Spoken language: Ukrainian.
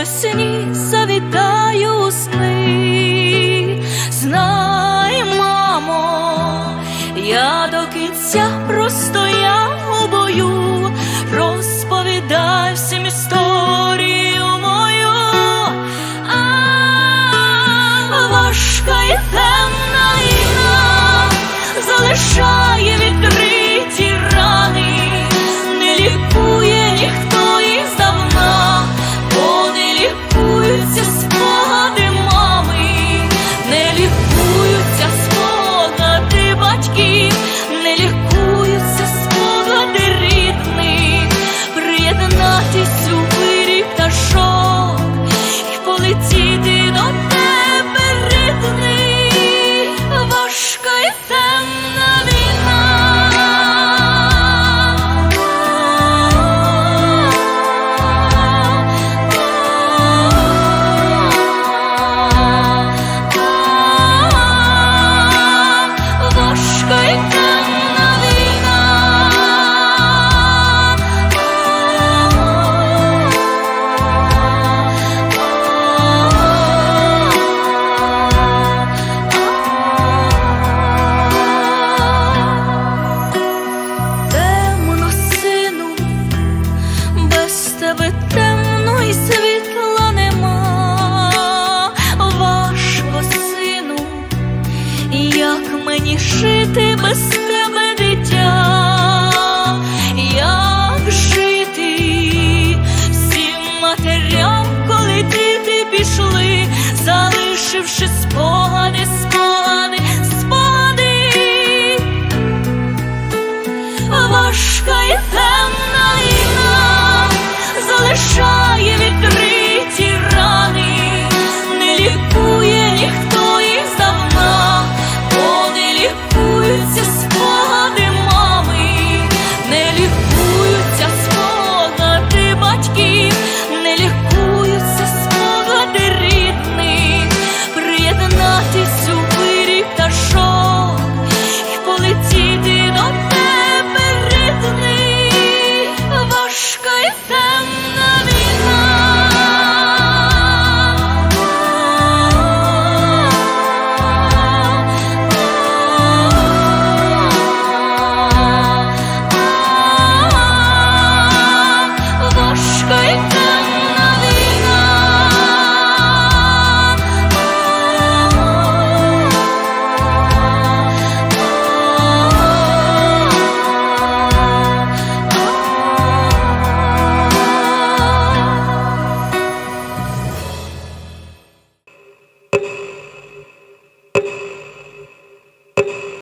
весні завітаю у сни. Знай, мамо, я до кінця простояв у бою, розповідай всім історію мою. А, важка і темна війна залишає мені жити без тебе, дитя? Як жити всім матерям, коли діти пішли, залишивши спогади, спогади, спогади. Важка і